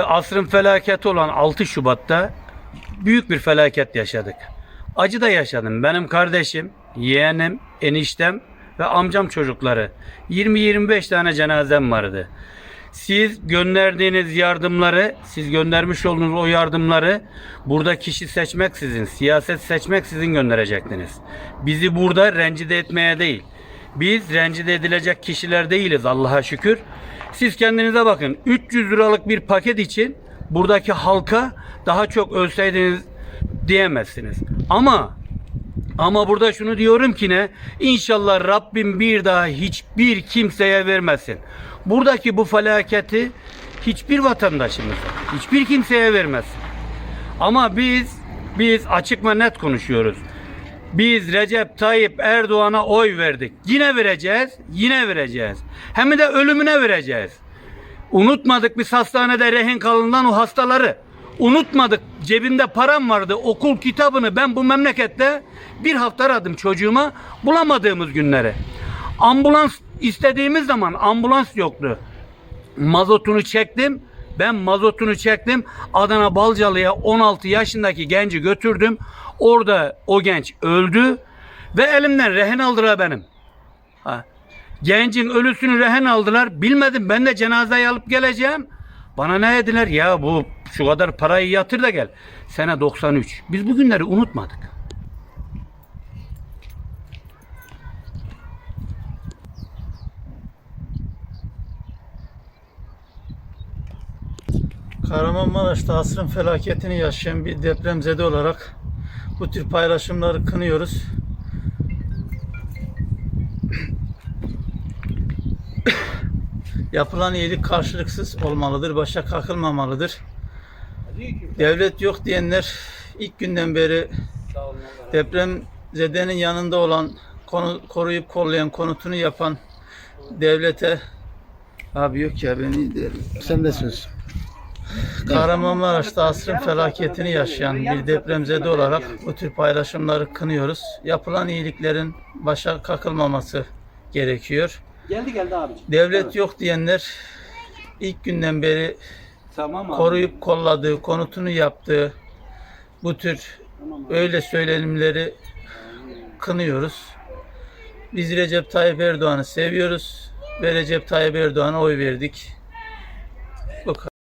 Asrın felaketi olan 6 Şubat'ta büyük bir felaket yaşadık. Acı da yaşadım. Benim kardeşim, yeğenim, eniştem ve amcam çocukları. 20-25 tane cenazem vardı. Siz gönderdiğiniz yardımları, siz göndermiş olduğunuz o yardımları burada kişi seçmek sizin, siyaset seçmek sizin gönderecektiniz. Bizi burada rencide etmeye değil. Biz rencide edilecek kişiler değiliz Allah'a şükür. Siz kendinize bakın. 300 liralık bir paket için buradaki halka daha çok ölseydiniz diyemezsiniz. Ama ama burada şunu diyorum ki ne? İnşallah Rabbim bir daha hiçbir kimseye vermesin. Buradaki bu felaketi hiçbir vatandaşımıza, hiçbir kimseye vermesin. Ama biz biz açık ve net konuşuyoruz. Biz Recep Tayyip Erdoğan'a oy verdik. Yine vereceğiz, yine vereceğiz. Hem de ölümüne vereceğiz. Unutmadık biz hastanede rehin kalınan o hastaları. Unutmadık cebimde param vardı okul kitabını ben bu memlekette bir hafta aradım çocuğuma bulamadığımız günleri. Ambulans istediğimiz zaman ambulans yoktu. Mazotunu çektim. Ben mazotunu çektim. Adana Balcalı'ya 16 yaşındaki genci götürdüm. Orada o genç öldü ve elimden rehin aldılar benim. Ha. Gencin ölüsünü rehen aldılar. Bilmedim ben de cenazeyi alıp geleceğim. Bana ne dediler? Ya bu şu kadar parayı yatır da gel. Sene 93. Biz bu günleri unutmadık. Kahramanmaraş'ta asrın felaketini yaşayan bir depremzede olarak bu tür paylaşımları kınıyoruz. Yapılan iyilik karşılıksız olmalıdır, başa kakılmamalıdır. Devlet yok diyenler ilk günden beri depremzedenin yanında olan, konu, koruyup kollayan, konutunu yapan devlete Abi yok ya beni derim. Sen de söz. Kahramanmaraş'ta asrın felaketini yaşayan bir depremzede olarak bu tür paylaşımları kınıyoruz. Yapılan iyiliklerin başa kakılmaması gerekiyor. Geldi geldi abi. Devlet yok diyenler ilk günden beri Tamam koruyup kolladığı, konutunu yaptığı bu tür öyle söylenimleri kınıyoruz. Biz Recep Tayyip Erdoğan'ı seviyoruz ve Recep Tayyip Erdoğan'a oy verdik.